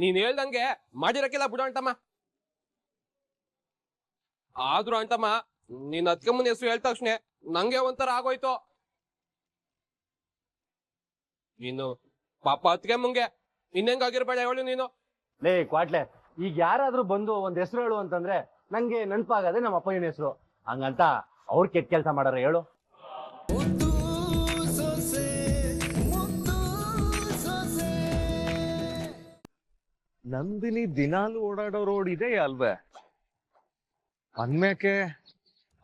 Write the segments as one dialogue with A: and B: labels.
A: ನೀನ್ ಹೇಳ್ದಂಗೆ ಮಾಡಿರಕ್ಕಿಲ್ಲ ಬಿಡು ಅಂಟಮ್ಮ ಆದ್ರೂ ಅಂಟಮ್ಮ ನೀನ್ ಅದ್ಕಮ್ಮನ ಹೆಸರು ಹೇಳ್ದ ತಕ್ಷಣ ನಂಗೆ ಒಂಥರ ಆಗೋಯ್ತು. ನೀನು ಪಾಪ ಅತ್ಕಮ್ಮಂಗೆ ಇನ್ನೆಂಗಾಗಿರ್ಬೇಡ ಹೇಳು ನೀನು.
B: ಲೇ ಕ್ವಾಟ್ಲೆ, ಈಗ ಯಾರಾದ್ರೂ ಬಂದು ಒಂದ್ ಹೆಸರು ಹೇಳು ಅಂತಂದ್ರೆ ನಂಗೆ ನೆನಪಾಗದೆ ನಮ್ಮ ಅಪ್ಪಯ್ಯನ ಹೆಸರು. ಹಂಗಂತ ಅವ್ರ ಕೆಟ್ಟ ಕೆಲಸ ಮಾಡಾರ ಹೇಳು.
C: ನಂದಿನಿ ದಿನಾಲು ಓಡಾಡೋ ರೋಡ್ ಇದೆ ಅಲ್ವೇ? ಅನ್ಮ್ಯಾಕೆ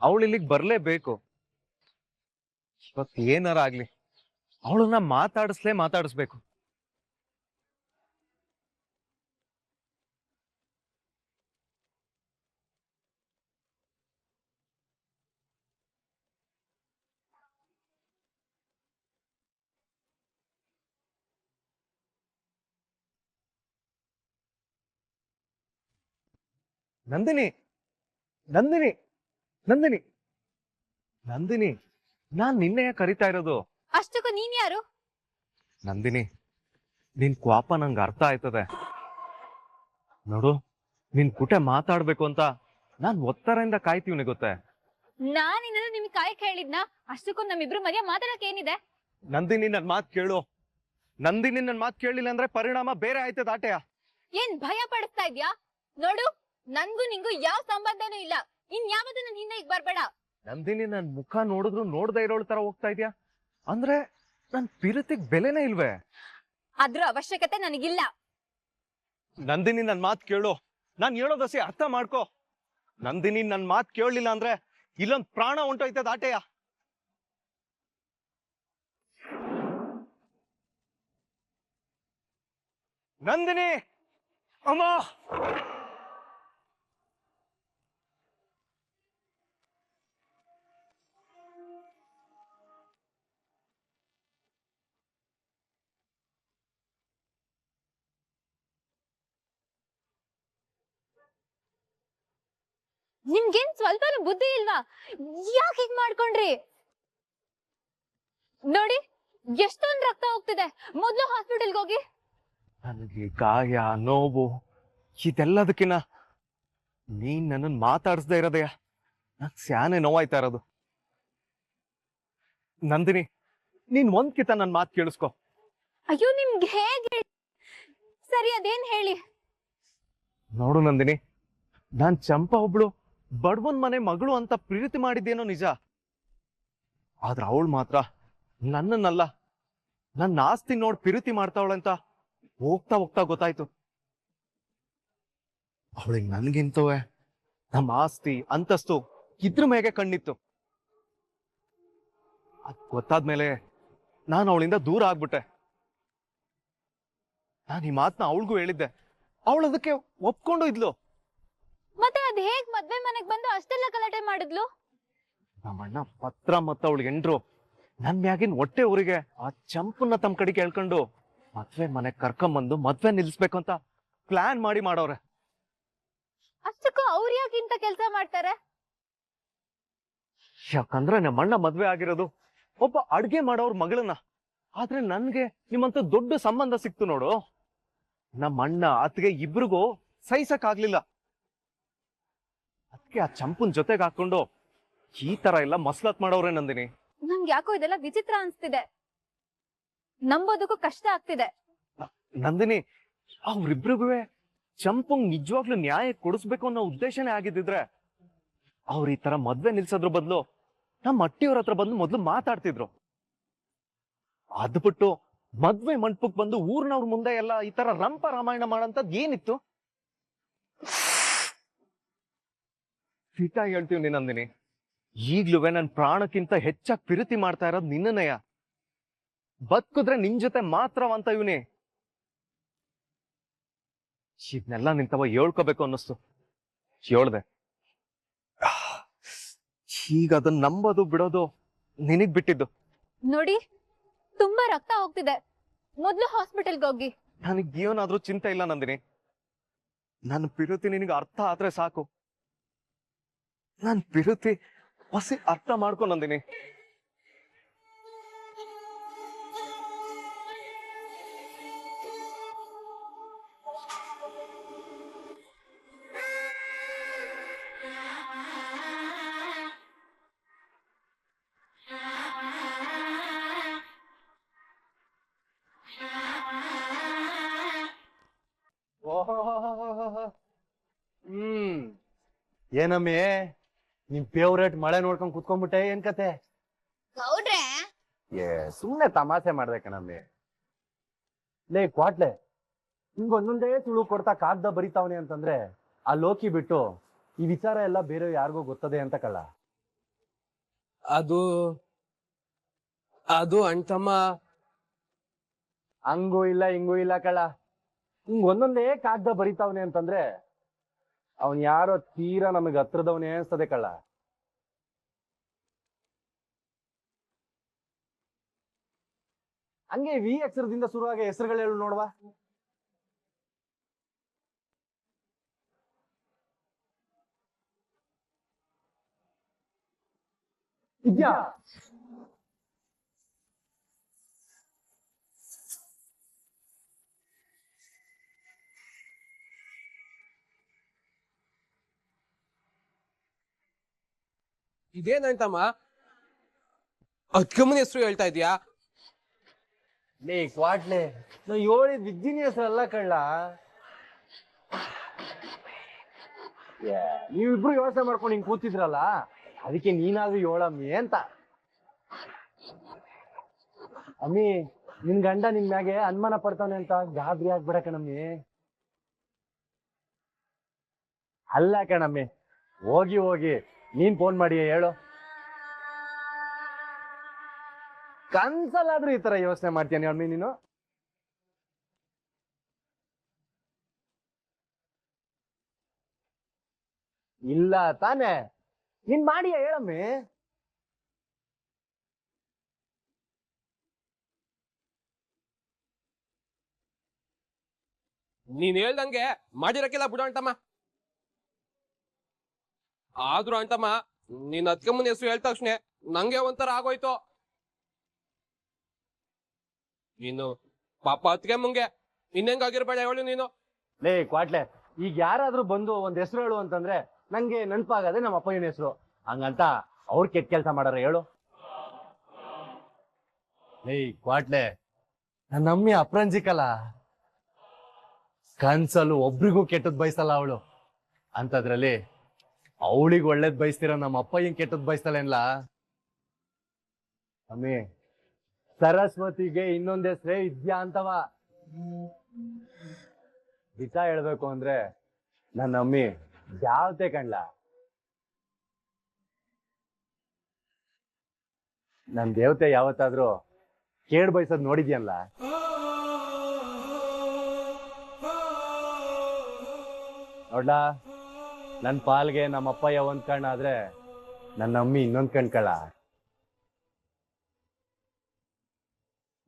C: ಅವಳು ಇಲ್ಲಿಗೆ ಬರ್ಲೇಬೇಕು. ಇವತ್ತು ಏನಾರ ಆಗ್ಲಿ. ಅವಳನ್ನ ಮಾತಾಡಿಸ್ಲೇ ಮಾತಾಡಿಸ್ಬೇಕು. ನಂದಿನಿ ನಂದಿನಿ ನಂದಿನಿ ನಂದಿನಿ ನಾನ್ ನಿನ್ನೆಯ ಕರಿತಾ ಇರೋದು?
D: ಅಷ್ಟಕ್ಕೂ ನೀನ್ ಯಾರು?
C: ನಂದಿನಿ ನಿನ್ ಕ್ವಾಪ ನಂಗೆ ಅರ್ಥ ಆಯ್ತದೆ. ನೋಡು ನಿನ್ ಕುಟೆ ಮಾತಾಡ್ಬೇಕು ಅಂತ ನಾನ್ ಒತ್ತರಿಂದ ಕಾಯ್ತೀವ್ನಿ ಗೊತ್ತೇ
D: ನಾನ್ ಏನಾದ್ರು ನಿಮ್ಗೆ ಕಾಯಕ್ ಹೇಳಿದ್ನ ಅಷ್ಟಕ್ಕೂ ನಮ್ಮಿಬ್ರು ಮರ್ಯ ಮಾತಾಡಕ್ ಏನಿದೆ?
C: ನಂದಿನಿ ನನ್ ಮಾತ್ ಕೇಳು. ನಂದಿನಿ ನನ್ ಮಾತ್ ಕೇಳಿಲ್ಲ ಅಂದ್ರೆ ಪರಿಣಾಮ ಬೇರೆ ಆಯ್ತದ ಆಟೆಯ
D: ಏನ್ ಭಯ ಪಡಿಸ್ತಾ ಇದ್ಯಾ? ನೋಡು ನನ್ಗೂ ನಿಂಗೂ ಯಾವ ಸಂಬಂಧನೂ ಇಲ್ಲ. ಇನ್ ಯಾವತ್ತೂ ನನ್ ಹಿಂದೆ ಈಗ ಬರ್ಬೇಡ.
C: ನಂದಿನಿ ನನ್ ಮುಖ ನೋಡಿದ್ರು ನೋಡ್ದೆ ಇರೋಳ್ ತರ ಹೋಗ್ತಾ ಇದ್ಯಾ? ಅಂದ್ರೆ ನನ್ ಪಿರತಿಗ್ ಬೆಲೆನೇ ಇಲ್ವೇ?
D: ಅದ್ರ ಅವಶ್ಯಕತೆ ನನಗಿಲ್ಲ.
C: ನಂದಿನಿ ನನ್ ಮಾತ್ ಕೇಳು. ನಾನ್ ಹೇಳೋದಸಿ ಅರ್ಥ ಮಾಡ್ಕೋ. ನಂದಿನಿ ನನ್ ಮಾತ್ ಕೇಳಲಿಲ್ಲ ಅಂದ್ರೆ ಇಲ್ಲೊಂದ್ ಪ್ರಾಣ ಹೊಂಟೋಯ್ತದ ಆಟೆಯ ನಂದಿನಿ! ಅಮ್ಮ!
D: ನಿಮ್ಗೇನ್ ಸ್ವಲ್ಪ ಬುದ್ಧಿ ಇಲ್ವಾ? ಯಾಕೆ ಹೀಗ್ ಮಾಡ್ಕೊಂಡ್ರಿ? ನೋಡಿ ಎಷ್ಟೊಂದ್ ರಕ್ತ ಹೋಗ್ತಿದೆ. ಮೊದ್ಲು ಹಾಸ್ಪಿಟಲ್ಗೆ ಹೋಗಿ.
C: ನನಗೆ ಗಾಯ ನೋವು ಇದೆಲ್ಲದಕ್ಕಿನ್ನ ನೀನ್ ನನ್ನನ್ ಮಾತಾಡಿಸ್ದೇ ಇರೋದಯ್ಯ ನನ್ ಸ್ಯಾನೆ ನೋವಾಯ್ತಾ ಇರೋದು. ನಂದಿನಿ ನೀನ್ ಒಂದ್ ಕಿತ ನನ್ ಮಾತು ಕೇಳಿಸ್ಕೊ.
D: ಅಯ್ಯೋ ನಿಮ್ಗೆ ಹೇಗೆ ಸರಿ ಅದೇನ್ ಹೇಳಿ?
C: ನೋಡು ನಂದಿನಿ ನಾನ್ ಚಂಪಾ ಒಬ್ಳು. ಬಡವನ್ ಮನೆ ಮಗಳು ಅಂತ ಪ್ರೀತಿ ಮಾಡಿದ್ದೇನೋ ನಿಜ. ಆದ್ರ ಅವಳು ಮಾತ್ರ ನನ್ನನ್ನಲ್ಲ. ನನ್ನ ಆಸ್ತಿ ನೋಡ್ ಪ್ರೀತಿ ಮಾಡ್ತಾವಳಂತ ಹೋಗ್ತಾ ಹೋಗ್ತಾ ಗೊತ್ತಾಯ್ತು. ಅವಳಿಗೆ ನನ್ಗಿಂತವೇ ನಮ್ಮ ಆಸ್ತಿ, ಅಂತಸ್ತು ಇದ್ರ ಮೇಗೆ ಕಣ್ಣಿತ್ತು. ಅದ್ ಗೊತ್ತಾದ್ಮೇಲೆ ನಾನು ಅವಳಿಂದ ದೂರ ಆಗ್ಬಿಟ್ಟೆ. ನಾನು ಈ ಮಾತನ್ನ ಅವಳಿಗೂ ಹೇಳಿದ್ದೆ. ಅವಳು ಅದಕ್ಕೆ ಒಪ್ಕೊಂಡು ಇದ್ಲು.
D: ಅದ್ ಹೇಗ್ ಮದ್ವೆ ಮನೆಗ್ ಬಂದು ಅಷ್ಟೆಲ್ಲ ಗಲಾಟೆ ಮಾಡಿದ್ಲು?
C: ನಮ್ಮಣ್ಣ ಪತ್ರ ಮತ್ತ ಅವಳಿಗೆ ಎಂಡ್ರು ನನ್ ಮ್ಯಾಗಿನ್ ಹೊಟ್ಟೆ ಊರಿಗೆ ಆ ಚಂಪನ್ನ ತಮ್ಮ ಕಡೆ ಕೇಳ್ಕೊಂಡು ಮದ್ವೆ ಮನೆಗ್ ಕರ್ಕೊಂಬಂದು ಮದ್ವೆ ನಿಲ್ಸ್ಬೇಕು ಅಂತ ಪ್ಲಾನ್ ಮಾಡಿ ಮಾಡೋರೆ.
D: ಅಷ್ಟಕ್ಕೂ ಅವ್ರ ಯಾಕೆ ಇಂತ ಕೆಲ್ಸ ಮಾಡ್ತಾರೆ?
C: ಯಾಕಂದ್ರೆ ನಮ್ಮಣ್ಣ ಮದ್ವೆ ಆಗಿರೋದು ಒಬ್ಬ ಅಡ್ಗೆ ಮಾಡೋರ್ ಮಗಳನ್ನ. ಆದ್ರೆ ನನ್ಗೆ ನಿಮ್ಮಂತ ದೊಡ್ಡ ಸಂಬಂಧ ಸಿಕ್ತು ನೋಡು. ನಮ್ಮಣ್ಣ ಅತ್ಗೆ ಇಬ್ರಿಗೂ ಸಹಿಸಕ್ ಆಗ್ಲಿಲ್ಲ. ಆ ಚಂಪನ್ ಜೊತೆಗೆ ಹಾಕೊಂಡು ಈ ತರ ಎಲ್ಲ ಮಸ್ಲತ್ ಮಾಡೋರೇ ನಂದಿನಿ?
D: ನಂಗೆ ಯಾಕೋ ಇದೆಲ್ಲ ವಿಚಿತ್ರ ಅನ್ಸ್ತಿದೆ. ನಂಬೋದಕ್ಕೂ ಕಷ್ಟ ಆಗ್ತಿದೆ.
C: ನಂದಿನಿ ಅವ್ರಿಬ್ರಿಗೂ ಚಂಪಂಗ್ ನಿಜವಾಗ್ಲೂ ನ್ಯಾಯ ಕೊಡಿಸ್ಬೇಕು ಅನ್ನೋ ಉದ್ದೇಶನೇ ಆಗಿದ್ದಿದ್ರೆ ಅವ್ರ ಈ ತರ ಮದ್ವೆ ನಿಲ್ಸೋದ್ರ ಬದಲು ನಮ್ಮ ಅಟ್ಟಿಯವ್ರ ಹತ್ರ ಬಂದು ಮೊದ್ಲು ಮಾತಾಡ್ತಿದ್ರು. ಅದ್ಬಿಟ್ಟು ಮದ್ವೆ ಮಂಟಪಕ್ ಬಂದು ಊರ್ನವ್ರ ಮುಂದೆ ಎಲ್ಲ ಈ ತರ ರಂಪ ರಾಮಾಯಣ ಮಾಡಂತದ್ ಏನಿತ್ತು? ಸಿಟ ಹೇಳ್ತೀವಿ ನಿನ್ನಂದಿನಿ ಈಗ್ಲೂ ನನ್ನ ಪ್ರಾಣಕ್ಕಿಂತ ಹೆಚ್ಚಾಗಿ ಪ್ರೀತಿ ಮಾಡ್ತಾ ಇರೋದು ನಿನ್ನನೆಯ ಬದುಕಿದ್ರೆ ನಿನ್ ಜೊತೆ ಮಾತ್ರವಂತ ಇವನಿ. ಇದನ್ನೆಲ್ಲ ನಿಂತವ ಹೇಳ್ಕೋಬೇಕು ಅನ್ನಿಸ್ತು. ಹೇಳ್ದೆ. ಈಗ ಅದನ್ನ ನಂಬೋದು ಬಿಡೋದು ನಿನಗ್ ಬಿಟ್ಟಿದ್ದು.
D: ನೋಡಿ ತುಂಬಾ ರಕ್ತ ಹೋಗ್ತಿದೆ. ಮೊದ್ಲು ಹಾಸ್ಪಿಟಲ್ಗೆ ಹೋಗಿ.
C: ನನಗ್ ಏನಾದ್ರೂ ಚಿಂತೆ ಇಲ್ಲ ನಂದಿನಿ. ನನ್ನ ಪಿರುತಿ ನಿನಗೆ ಅರ್ಥ ಆದ್ರೆ ಸಾಕು. ನನ್ ಬಿರುತಿ ಹೊಸಿ ಅರ್ಥ ಮಾಡ್ಕೊ ನಂದಿನಿ
B: ಹ್ಮ್. ಏನಮ್ಮಿ? ನಿಮ್ ಫೇವ್ರೇಟ್ ಮಳೆ ನೋಡ್ಕೊಂಡ್ ಕುತ್ಕೊಂಡ್ಬಿಟ್ಟೆ ಏನ್ ಕತೆ?
D: ಗೌಡ್ರೆ
B: ಏ ಸುಮ್ನೆ ತಮಾಷೆ ಮಾಡ್ದೆ ಕಣಮ್ಮಿ. ಲೇ ಕ್ವಾಟ್ಲೆ ಹಿಂಗ್ ಒಂದೊಂದೇ ಸುಳು ಕೊಡ್ತಾ ಕಾಗ್ದ ಬರಿತಾವನೆ ಅಂತಂದ್ರೆ ಆ ಲೋಕಿ ಬಿಟ್ಟು ಈ ವಿಚಾರ ಎಲ್ಲ ಬೇರೆ ಯಾರಿಗೂ ಗೊತ್ತದೆ ಅಂತ ಕಳ್ಳ.
A: ಅದು ಅದು ಅಣ್ತಮ್ಮ.
B: ಹಂಗೂ ಇಲ್ಲ ಹಿಂಗೂ ಇಲ್ಲ ಕಳ್ಳ. ಹಿಂಗ್ ಒಂದೊಂದೇ ಕಾಗ್ದ ಬರಿತಾವನೆ ಅಂತಂದ್ರೆ ಅವನ್ ಯಾರೋ ತೀರಾ ನಮಗ್ ಹತ್ರದವನೇ ಅನ್ಸ್ತದೆ ಕಳ್ಳ. ಹಂಗೆ ವಿ ಅಕ್ಷರದಿಂದ ಶುರುವಾಗ ಹೆಸರುಗಳು ಹೇಳು ನೋಡುವ. ಇದ್ಯಾ
A: ಇದೇನ್ ತಮ್ಮ ಅದ್ಕಮ್ಮನ ಹೆಸರು ಹೇಳ್ತಾ ಇದೀಯಾ
B: ಲೇ, ಕ್ವಾಟ್ಲೆ ನಾವು ಹೇಳಿದ್ ವಿದ್ಯಿನಿ ಹೆಸರಲ್ಲ ಕಳ್ಳ. ನೀವಿಬ್ರು ಯೋಚನೆ ಮಾಡ್ಕೊಂಡು ಹಿಂಗ್ ಕೂತಿದ್ರಲ್ಲ, ಅದಕ್ಕೆ ನೀನಾದ್ರೂ ಹೇಳಮ್ಮಿ ಅಂತ. ಅಮ್ಮಿ, ನಿನ್ ಗಂಡ ನಿನ್ ಮ್ಯಾಗೆ ಅನುಮಾನ ಪಡ್ತಾನೆ ಅಂತ ಗಾಬರಿ ಆಗ್ಬೇಡ ಕಣಮ್ಮಿ. ಅಲ್ಲ ಕಣಮ್ಮಿ, ಹೋಗಿ ಹೋಗಿ. ನೀನ್ ಫೋನ್ ಮಾಡಿ ಹೇಳು. ಕನ್ಸಲ್ಲಾದ್ರೂ ಈ ತರ ಯೋಚನೆ ಮಾಡ್ತೀನಿ ಅಮ್ಮಿ ನೀನು? ಇಲ್ಲ ತಾನೆ. ನೀನ್ ಮಾಡಿಯ ಹೇಳಮ್ಮಿ.
A: ನೀನ್ ಹೇಳ್ದಂಗೆ ಮಾಡಿರಕ್ಕಿಲ್ಲ ಬುಡಂಟಮ್ಮ ಆದ್ರೂ ಅಂತಮ್ಮ ನೀನ್ ಮುಂದೆ ಹೆಸರು ಹೇಳ್ ತಕ್ಷಣ. ನಂಗೆ ಒಂಥರ ಆಗೋಯ್ತು. ನೀನು ಪಾಪ ಅತ್ಕಮ್ಮಂಗೆ ಇನ್ನೆಂಗಾಗಿರ್ಬೇಡ ಹೇಳು ನೀನು.
B: ಲೇ ಕ್ವಾಟ್ಲೆ ಈಗ ಯಾರಾದ್ರೂ ಬಂದು ಒಂದ್ ಹೆಸರು ಹೇಳು ಅಂತಂದ್ರೆ ನಂಗೆ ನೆನಪಾಗದೆ ನಮ್ಮ ಅಪ್ಪಯ್ಯನ ಹೆಸರು. ಹಂಗಂತ ಅವ್ರ ಕೆಟ್ಟ ಕೆಲಸ ಮಾಡಾರ ಹೇಳು. ಲೇ ಕ್ವಾಟ್ಲೆ ನನ್ನ ಅಮ್ಮಿ ಅಪ್ರಂಜಿಕಲ್ಲ. ಕನ್ಸಲ್ಲು ಒಬ್ರಿಗೂ ಕೆಟ್ಟದ್ ಬಯಸಲ್ಲ ಅವಳು. ಅಂತದ್ರಲ್ಲಿ ಅವಳಿಗೆ ಒಳ್ಳೇದ್ ಬಯಸ್ತೀರ, ನಮ್ಮ ಅಪ್ಪಯ್ಯನ್ ಕೆಟ್ಟದ್ ಬಯಸ್ತಲೇನ್ಲ ಅಮ್ಮಿ ಸರಸ್ವತಿಗೆ ಇನ್ನೊಂದ್ ಹೆಸ್ರೇ ಇದ್ಯಾ ಅಂತವ? ನಿಜ ಹೇಳ್ಬೇಕು ಅಂದ್ರೆ ನನ್ನ ಅಮ್ಮಿ ಜಾವತೆ ಕಣ್ಲ. ನನ್ ದೇವತೆ ಯಾವತ್ತಾದ್ರೂ ಕೇಳ್ ಬಯಸೋದ್ ನೋಡಿದ್ಯಲ್ಲ ನೋಡ್ಲಾ? ನನ್ ಪಾಲ್ಗೆ ನಮ್ಮ ಅಪ್ಪಯ್ಯ ಒಂದ್ ಕಣ್ಣಾದ್ರೆ ನನ್ನ ಅಮ್ಮಿ ಇನ್ನೊಂದ್ ಕಣ್ಕಳ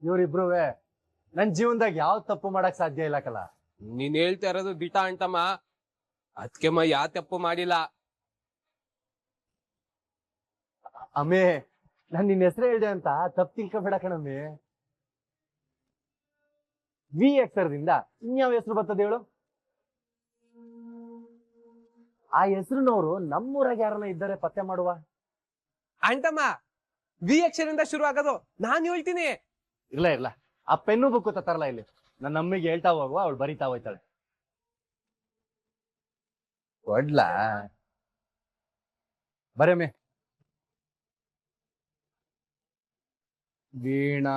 B: ಇವ್ರಿಬ್ರುವೆ ನನ್ ಜೀವನದಾಗ ಯಾವ ತಪ್ಪು ಮಾಡಕ್ ಸಾಧ್ಯ ಇಲ್ಲ ಕಲ.
A: ನೀನ್ ಹೇಳ್ತಾ ಇರೋದು ದಿಟ ಅದಕ್ಕೆ ಮ ಯಾವ ತಪ್ಪು ಮಾಡಿಲ್ಲ.
B: ಅಮ್ಮೆ ನಾನ್ ನಿನ್ ಹೆಸರು ಹೇಳಿದೆ ಅಂತ ತಪ್ಪು ತಿಳ್ಕೊಬೇಡ ಕಣಮ್ಮಿ. ವಿ ಅಕ್ಷರದಿಂದ ಇನ್ಯಾವ ಹೆಸರು ಬರ್ತದೆ ಹೇಳು? ಆ ಹೆಸರಿನವರು ನಮ್ಮೂರಾಗ ಯಾರನ್ನ ಇದ್ದಾರೆ ಪತ್ತೆ ಮಾಡುವ?
A: ಆಂಟಮ್ಮ ವಿ ಅಕ್ಷರಿಂದ ಶುರು ಆಗೋದು ನಾನ್ ಹೇಳ್ತೀನಿ.
B: ಇಲ್ಲ ಇಲ್ಲ. ಆ ಪೆನ್ನು ಬುಕ್ ತರಲ್ಲ ಇಲ್ಲಿ. ನನ್ನ ಅಮ್ಮಿಗೆ ಹೇಳ್ತಾ ಹೋಗುವ ಅವಳು ಬರಿತಾ ಹೋಯ್ತಾಳೆ. ಕೊಡ್ಲಾ ಬರಮ್ಮೆ ವೀಣಾ.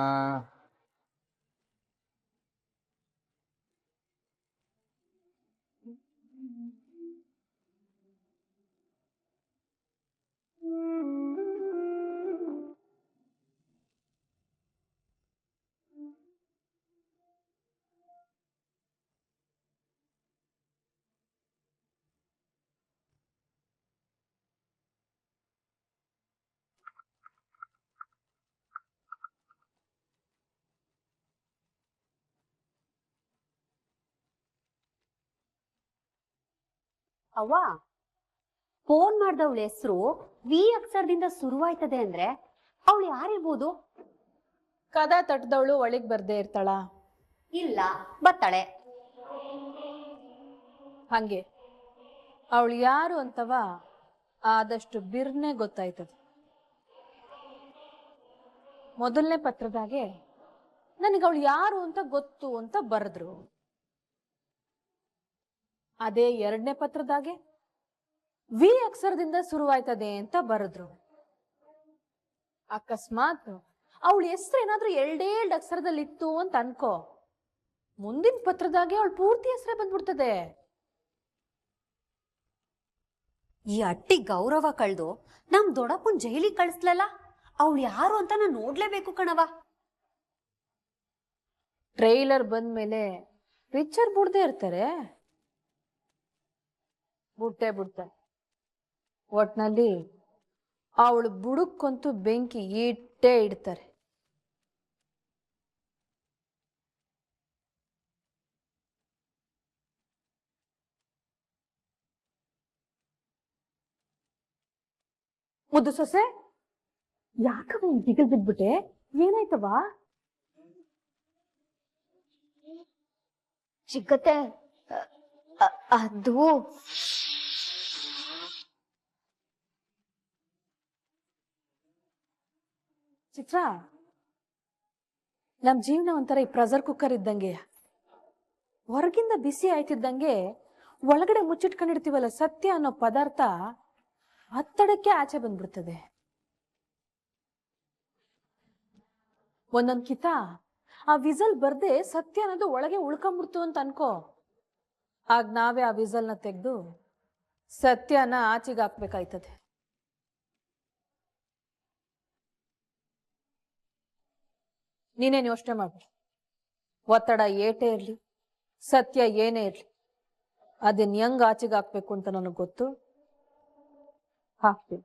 E: Awa, ಫೋನ್ ಮಾಡ್ದವಳ ಹೆಸರು ವಿ ಅಕ್ಷರದಿಂದ ಶುರುವಾಯ್ತದೆ ಅಂದ್ರೆ ಅವಳು ಯಾರಿರ್ಬೋದು?
F: ಕದ ತಟ್ಟದವಳು ಒಳಗ್ ಬರ್ದೇ ಇರ್ತಾಳ.
E: ಇಲ್ಲ ಬತ್ತಾಳೆ
F: ಹಂಗೆ. ಅವಳು ಯಾರು ಅಂತವ ಆದಷ್ಟು ಬಿರ್ನೆ ಗೊತ್ತಾಯ್ತದೆ. ಮೊದಲನೇ ಪತ್ರದಾಗೆ ನನಗೆ ಅವಳು ಯಾರು ಅಂತ ಗೊತ್ತು ಅಂತ ಬರೆದ್ರು. ಅದೇ ಎರಡನೇ ಪತ್ರದಾಗೆ ವಿ ಅಕ್ಷರದಿಂದ ಶುರುವಾಯ್ತದೆ ಅಂತ ಬರೆದ್ರು. ಅಕಸ್ಮಾತ್ ಅವಳ ಹೆಸರು ಏನಾದ್ರೂ ಎರಡು ಅಕ್ಷರದಲ್ಲಿ ಇತ್ತು ಅಂತ ಅನ್ಕೋ. ಮುಂದಿನ ಪತ್ರದಾಗೆ ಅವಳು ಪೂರ್ತಿ ಹೆಸರೇ ಬಂದ್ಬಿಡ್ತದೆ.
E: ಈ ಅಟ್ಟಿ ಗೌರವ ಕಳ್ದು ನಮ್ ದೊಡ್ಡಪ್ಪನ್ ಜೈಲಿಗೆ ಕಳಿಸ್ಲಲ್ಲ? ಅವಳು ಯಾರು ಅಂತ ನಾನು ನೋಡ್ಲೇಬೇಕು ಕಣವ
F: ಟ್ರೈಲರ್ ಬಂದ್ಮೇಲೆ ಪಿಕ್ಚರ್ ಬಿಡ್ದೇ ಇರ್ತಾರೆ. ಬುಟ್ಟೆ ಬಿಡ್ತಾರೆ. ಒಟ್ನಲ್ಲಿ ಅವಳು ಬುಡಕ್ಕಂತೂ ಬೆಂಕಿ ಇಟ್ಟೇ ಇಡ್ತಾರೆ. ಮುದ್ದು ಸೊಸೆ ಯಾಕವ ಜಿಗಲ್ ಬಿದ್ಬಿಟ್ಟೆ? ಏನಾಯ್ತವಾ
D: ಅ- ಅದು
F: ಚಿತ್ರ? ನಮ್ಮ ಜೀವನ ಒಂಥರ ಈ ಪ್ರೆಷರ್ ಕುಕ್ಕರ್ ಇದ್ದಂಗೆ. ಹೊರಗಿಂದ ಬಿಸಿ ಆಯ್ತಿದ್ದಂಗೆ ಒಳಗಡೆ ಮುಚ್ಚಿಟ್ಕೊಂಡಿರ್ತೀವಲ್ಲ ಸತ್ಯ ಅನ್ನೋ ಪದಾರ್ಥ ಹತ್ತಡಕ್ಕೆ ಆಚೆ ಬಂದ್ಬಿಡ್ತದೆ. ಒಂದೊಂದು ಕಿತ, ಆ ವಿಸಲ್ ಬರ್ದೆ ಸತ್ಯ ಅನ್ನೋದು ಒಳಗೆ ಉಳ್ಕೊಂಬಿಡ್ತು ಅಂತ ಅನ್ಕೋ. ಆಗ ನಾವೇ ಆ ವಿಸಲ್ನ ತೆಗೆದು ಸತ್ಯನ ಆಚೆಗೆ ಹಾಕ್ಬೇಕಾಯ್ತದೆ. ನೀನೇನು ಯೋಚನೆ ಮಾಡ್ಬೇಡ ಒತ್ತಡ ಏಟೇ ಇರಲಿ, ಸತ್ಯ ಏನೇ ಇರಲಿ, ಅದನ್ನ ಹೆಂಗ್ ಆಚೆಗೆ ಹಾಕ್ಬೇಕು ಅಂತ ನನಗೆ ಗೊತ್ತು? ಹಾಕ್ತೀನಿ.